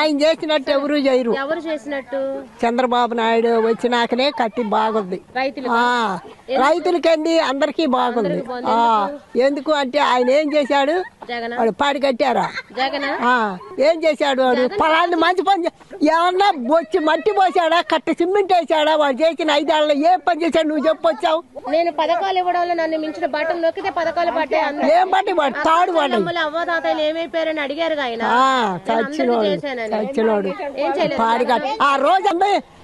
ఆయన చేసినట్టు ఎవరు చేయరు. ఎవరు చేసినట్టు? చంద్రబాబు నాయుడు వచ్చినాకనే కత్తి బాగుంది. రైతులు. ఆ రైతులకండి అందరికీ బాగుంది. ఆ ఎందుకు? అంటే ఆయన ఏం చేశాడు? జగన్? వాడు పాడి కట్టారా? జగన్? ఆ, ఏం చేశాడు వాడు? పొలాన్ని మంచి పని చే- ఏమన్నా బొచ్చి మట్టి పోసాడా? కట్ట సిమెంట్ వేసాడా? వాడు చేసిన ఐదేళ్ళలో ఏ పని చేశాడు? నువ్వు చెప్పొచ్చావు? నేను పథకాలు ఇవ్వడంలో నన్ను మించిన బట్టలు నొక్కితే పథకాలు పట్టే అందరూ. ఏం బట్టి వాడు? తాడు వాడు. అమ్మలు అవ్వ తాతయ్యలు ఏమైపోయారని అడిగారు ఆయన. ఆ, చేశానని. చచ్చినోడు ఏం చేయలేదు. పాడి కట్ట ఆ రోజు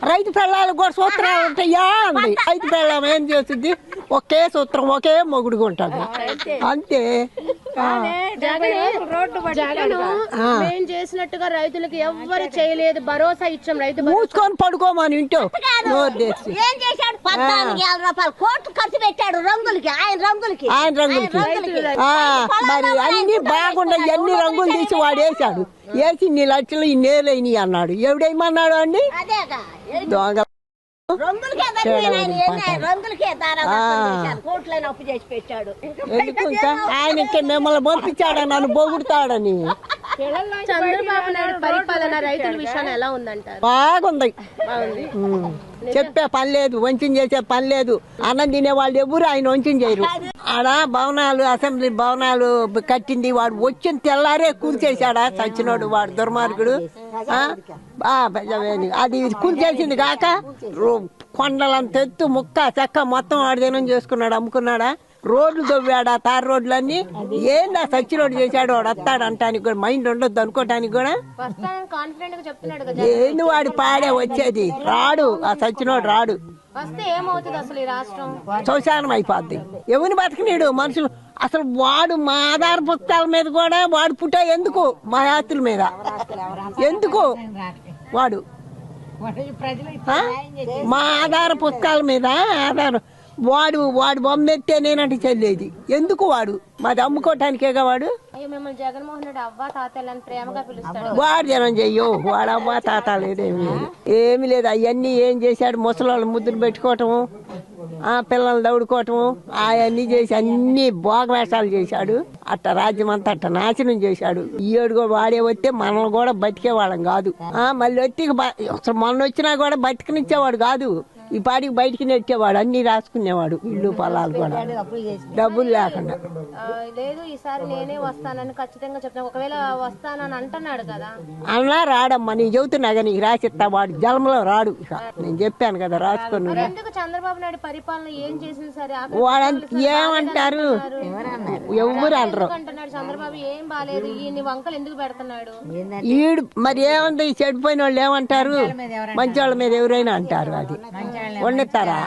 రైతు పిల్లలు కూడా సూత్రాలు ఉంటాయా? అంది. రైతు పిల్లం ఏం చేస్తుంది ఒకే సూత్రం ఒకే మొగుడుగా ఉంటుంది. అంతే. ఆ. జగన్ జగన్ మేం చేసినట్టుగా రైతులకు ఎవ్వరు చేయలేదు. భరోసా ఇచ్చాం రైతు. మూసుకొని పడుకోమని ఇంటో నోరు తెరిచి. ఏం చేశాడు? పద్నాలుగు వేల రూపాయలు కోట్లు ఖర్చు పెట్టాడు రంగులకి ఆయన రంగులకి. ఆయన రంగులకి. మరి అన్ని బాగుండయి అన్ని రంగులు తీసి వాడు వేసాడు వేసి ఇన్ని లక్షలు ఇన్నేలైనవి అన్నాడు. ఎవడేమన్నాడు అండి? అదేగా దొంగ రంగులకే కోట్లైన అప్పు చేసి పెట్టాడు. ఆయన మిమ్మల్ని పంపించాడని నన్ను పొగుడుతాడని చంద్రబాబు నాయుడు పరిపాలన రైతుల విషయాన్ని ఎలా ఉందంటారు? బాగుంది. చెప్పే పని లేదు వంచన చేసే పని లేదు. అన్నం తినే వాళ్ళు ఎవరు ఆయన వంచన చేయరు. ఆడ భవనాలు అసెంబ్లీ భవనాలు కట్టింది వాడు వచ్చిన తెల్లారే కూల్చేశాడా సచ్చినోడు వాడు దుర్మార్గుడు. అది కూల్చేసింది కాక కొండలంత ఎత్తు ముక్క చెక్క మొత్తం వాడు దినం చేసుకున్నాడు అమ్ముకున్నాడా? రోడ్లు దొవ్వాడా తార్ రోడ్లన్నీ? ఏందా సచ్చినోడు చేశాడు? వాడు వస్తాడు అంటానికి కూడా మైండ్ ఉండొద్దు అనుకోటానికి కూడా. ఏంది వాడి పాడే వచ్చేది? రాడు ఆ సచ్చినోడు రాడు. వస్తే ఏమవుతుంది అసలు ఈ రాష్ట్రం? శ్మశానం అయిపోద్ది. ఎవరిని బతకనీడు మనుషులు? అసలు వాడు మా ఆధార పుస్తకాల మీద కూడా వాడు పుట్ట ఎందుకు? మా యాత్రుల మీద. ఎందుకు? వాడు. ఆ? మా ఆధార పుస్తకాల మీద ఆధారం. వాడు వాడు బొమ్మెత్తే నేనంటే చెల్లేది. ఎందుకు వాడు? మాది అమ్ముకోవటానికేగా వాడు? అవ్వ వాడు జనం చెయ్యో. వాడవ్వ తాత లేదేమి లేదు. ఏమి లేదు. అవన్నీ ఏం చేశాడు? ముసలోళ్ళు ముద్దులు పెట్టుకోవటము ఆ పిల్లలు దౌడుకోవటము అవన్నీ చేసి అన్ని భోగవేషాలు చేశాడు. అట్ట రాజ్యం అంతా అట్ట నాశనం చేశాడు. ఈ ఏడు కూడా వాడే వస్తే మనం కూడా బతికే వాళ్ళం కాదు. ఆ మళ్ళీ వచ్చి మొన్న వచ్చినా కూడా బతికనిచ్చేవాడు కాదు. ఈ పాటికి బయటికి నెట్టేవాడు అన్ని రాసుకునేవాడు ఇల్లు పొలాలు కూడా. డబ్బులు లేకుండా. లేదు ఈసారి నేనే వస్తానని ఖచ్చితంగా చెప్తాను ఒకవేళ వస్తానని అంటున్నాడు కదా. అన్నా రాడమ్మా నేను చెబుతున్నా కానీ నీకు రాసిస్తా వాడు జన్మలో రాడు ఇక. నేను చెప్పాను కదా రాసుకొని ఎందుకు చంద్రబాబు నాయుడు పరిపాలన ఏం చేసింది సరే ఆఖరికి వాడంత ఏమంటారు? ఎవరు అనరు. అంటున్నాడు చంద్రబాబు ఏం బాలేదు ఈ వంకలు ఎందుకు పెడుతున్నాడు? ఈడు మరి ఏముంది ఈ చెడిపోయిన వాళ్ళు ఏమంటారు? మంచి వాళ్ళ మీద ఎవరైనా అంటారు? అది. వండుతారా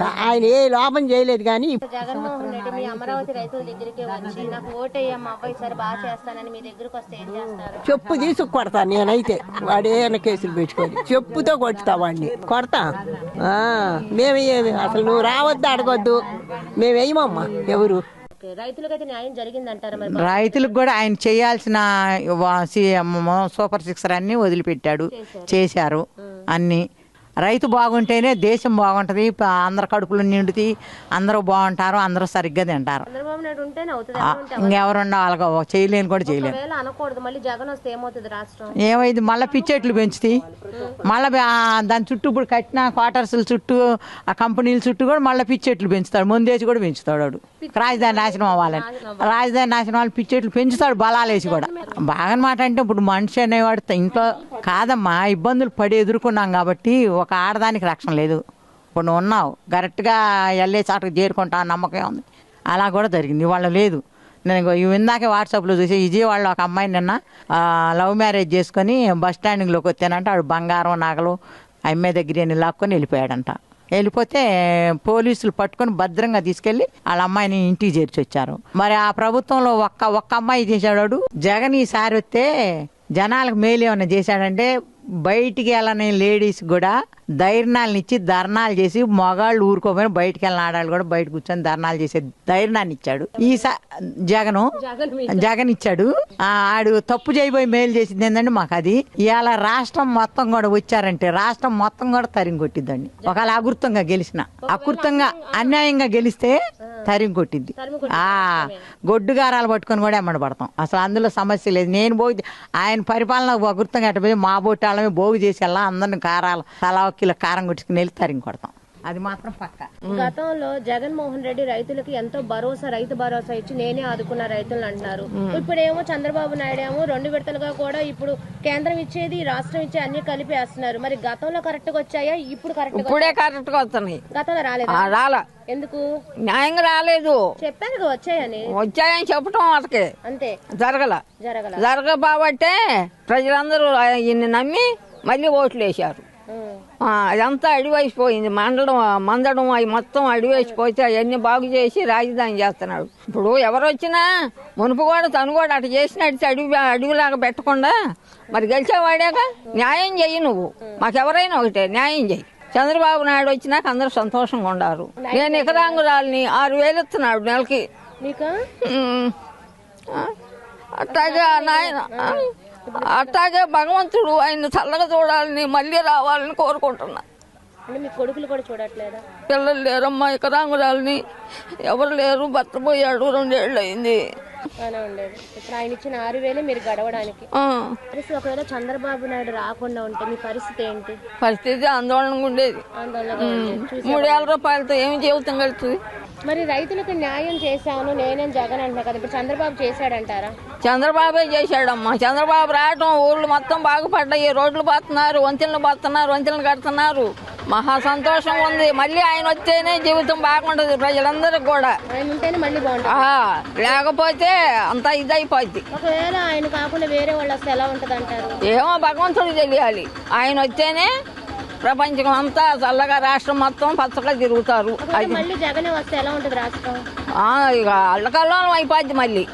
కా- ఆయన ఏ లోపం చేయలేదు కానీ జగన్మోహన్ రెడ్డి మీ అమరావతి రైతుల దగ్గరికి వచ్చి నాకు ఓటేయమ్మ అబ్బాయి సరే బాగా చేస్తానని మీ దగ్గరకు వస్తే ఏం చేస్తారు? చెప్పు తీసుకు కొడతా నేనైతే వాడేమైనా కేసులు పెట్టుకొని చెప్పుతో కొడతా వాడిని. కొడతా? ఆ, మేము ఏమి? అసలు నువ్వు రావద్దు అడగొద్దు. మేము వేయమమ్మా ఎవరు? ఓకే, రైతులకైతే న్యాయం జరిగిందంటారా మరి? రైతులకు కూడా ఆయన చేయాల్సిన సూపర్ సిక్సర్ అన్ని వదిలిపెట్టాడు చేశారు. అన్ని. రైతు బాగుంటేనే దేశం బాగుంటది అందరి కడుపులు నిండుతాయి అందరూ బాగుంటారు అందరూ సరిగ్గా తింటారు. ఇంకెవరున్నా వాళ్ళగా చేయలేని కూడా చేయలేను ఏమైంది? మళ్ళీ పిచ్చెట్లు పెంచుతాయి మళ్ళీ దాని చుట్టూ ఇప్పుడు కట్టిన క్వార్టర్స్ల చుట్టూ ఆ కంపెనీల చుట్టూ కూడా మళ్ళీ పిచ్చెట్లు పెంచుతాడు. ముందేసి కూడా పెంచుతాడు వాడు. రాజధాని నాశనం అవ్వాలని. రాజధాని నాశనం అవ్వాలి పిచ్చెట్లు పెంచుతాడు బలాలేసి కూడా. బాగా మాట అంటే ఇప్పుడు మనిషి అనేవాడు ఇంట్లో కాదమ్మా ఇబ్బందులు పడి ఎదుర్కొన్నాం కాబట్టి ఒక ఆడదానికి రక్షణ లేదు. ఇప్పుడు నువ్వు ఉన్నావు కరెక్ట్గా వెళ్ళే చాటుకు చేరుకుంటా నమ్మకం ఉంది. అలా కూడా జరిగింది ఇవాళ లేదు. నేను ఇందాకే వాట్సాప్లో చూసి విజయవాడలో ఒక అమ్మాయి నిన్న లవ్ మ్యారేజ్ చేసుకొని బస్ స్టాండింగ్లోకి వచ్చానంట. ఆడు బంగారం నగలు అమ్మాయి దగ్గర అని లాక్కొని వెళ్ళిపోయాడంట. వెళ్ళిపోతే పోలీసులు పట్టుకొని భద్రంగా తీసుకెళ్ళి వాళ్ళ అమ్మాయిని ఇంటికి చేర్చి వచ్చారు మరి ఆ ప్రభుత్వంలో ఒక్క ఒక్క అమ్మాయి చేశాడు జగన్ ఈసారి వస్తే జనాలకు మేలు ఏమైనా చేశాడంటే బయటికి వెళ్ళని లేడీస్ కూడా ధైర్యాలను ఇచ్చి ధర్నాలు చేసి మగాళ్ళు ఊరుకోపోయిన బయటికి వెళ్ళిన ఆడాళ్ళు కూడా బయట కూర్చొని ధర్నాలు చేసే ధైర్యాన్ని ఇచ్చాడు. ఈసా జగను జగన్ ఇచ్చాడు. ఆడు తప్పు చేయబోయి మేలు చేసింది ఏంటంటే మాకు అది. ఇవాళ రాష్ట్రం మొత్తం కూడా వచ్చారంటే రాష్ట్రం మొత్తం కూడా తరిగి కొట్టిద్దండి. ఒకవేళ అకృతంగా గెలిచిన. అకృతంగా అన్యాయంగా గెలిస్తే తరిమి కొట్టింది గొడ్డు గారాలు పట్టుకొని కూడా ఎమ్మడి పడతాం. అసలు అందులో సమస్య లేదు. నేను పోయి ఆయన పరిపాలన గుర్తం కట్టపోయి మా బొట్టాళ్ళమే బోగు చేసి వెళ్ళా అందరిని కారాలు తలా ఒక కిలో కారం కొట్టుకుని వెళ్ళి తరిమి కొడతాం. అది మాత్రం పక్క. గతంలో జగన్మోహన్ రెడ్డి రైతులకి ఎంతో భరోసా రైతు భరోసా ఇచ్చి నేనే ఆదుకున్న రైతులు అంటున్నారు. ఇప్పుడేమో చంద్రబాబు నాయుడు ఏమో రెండు విడతలుగా కూడా ఇప్పుడు కేంద్రం ఇచ్చేది రాష్ట్రం ఇచ్చే అన్ని కలిపి వేస్తున్నారు. మరి గతంలో కరెక్ట్గా వచ్చాయా? ఇప్పుడు కరెక్ట్ ఇప్పుడే కరెక్ట్గా వస్తున్నాయి. గతంలో రాలేదా? ఆ, రాలా. ఎందుకు? న్యాయంగా రాలేదు. చెప్పాను వచ్చాయని. వచ్చాయని చెప్పటం వాళ్ళకి. అంతే. జరగల. జరగల. జరగబాబట్టే ప్రజలందరూ ఈయన్ని నమ్మి మళ్ళీ ఓట్లు వేశారు. అదంతా అడివైసిపోయింది. మండలం మందడం అవి మొత్తం అడివేసిపోతే అవన్నీ బాగు చేసి రాజధాని చేస్తున్నాడు. ఇప్పుడు ఎవరు వచ్చినా మునుపు కూడా తను కూడా అటు చేసినట్టు అడవి అడవిలాగా పెట్టకుండా మరి గెలిచేవాడాక న్యాయం చెయ్యి నువ్వు. మాకెవరైనా ఒకటే న్యాయం చెయ్యి. చంద్రబాబు నాయుడు వచ్చినాక అందరూ సంతోషంగా ఉండారు. నేను ఇకరాంగురాలని ఆరు వేలు ఇస్తున్నాడు నెలకి. ఆ? నాయన ఆ, అట్టాగే భగవంతుడు ఆయన చల్లగా చూడాలని మళ్ళీ రావాలని కోరుకుంటున్నా. మీ కొడుకులు కూడా చూడట్లేదా? పిల్లలు లేరమ్మా ఇకరాంగురాలని ఎవరు లేరు భర్త పోయాడు రెండేళ్ళు అయింది ఇప్పుడు ఆయన ఇచ్చిన ఆరు వేలే మీరు గడవడానికి. పరిస్థితి ఒకవేళ చంద్రబాబు నాయుడు రాకుండా ఉంటే మీ పరిస్థితి ఏంటి? పరిస్థితి ఆందోళనగా ఉండేది. చూసి మూడేళ్ళ రూపాయలతో ఏమి జీవితం గడుతుంది మరి రైతులకు న్యాయం చేశాను నేనేం జగన్ అంటున్నా కదా? ఇప్పుడు చంద్రబాబు చేశాడంటారా? చంద్రబాబే చేశాడమ్మా. చంద్రబాబు రావటం ఊళ్ళు మొత్తం బాగుపడ్డాయి. రోడ్లు పోతున్నారు వంతెనలు పోతున్నారు వంతెనలు కడుతున్నారు. మహా సంతోషం ఉంది. మళ్ళీ ఆయన వస్తేనే జీవితం బాగుంటది ప్రజలందరికి కూడా. ఆయన ఉంటేనే మళ్ళీ బాగుంటుంది. ఆ, లేకపోతే అంతా ఇదైపోద్ది. ఒకవేళ ఆయన కాకుండా వేరే వాళ్ళు వస్తే ఎలా ఉంటది అంటారు ఏమో భగవంతుడు తెలియాలి. ఆయన వస్తేనే ప్రపంచం అంతా చల్లగా రాష్ట్రం మొత్తం పచ్చగా తిరుగుతారు. ఒకవేళ మళ్ళీ జగనే వస్తే ఎలా ఉంటది రాష్ట్రం? ఆ, ఇక అల్లకల్లోనం అయిపోద్ది మళ్ళీ.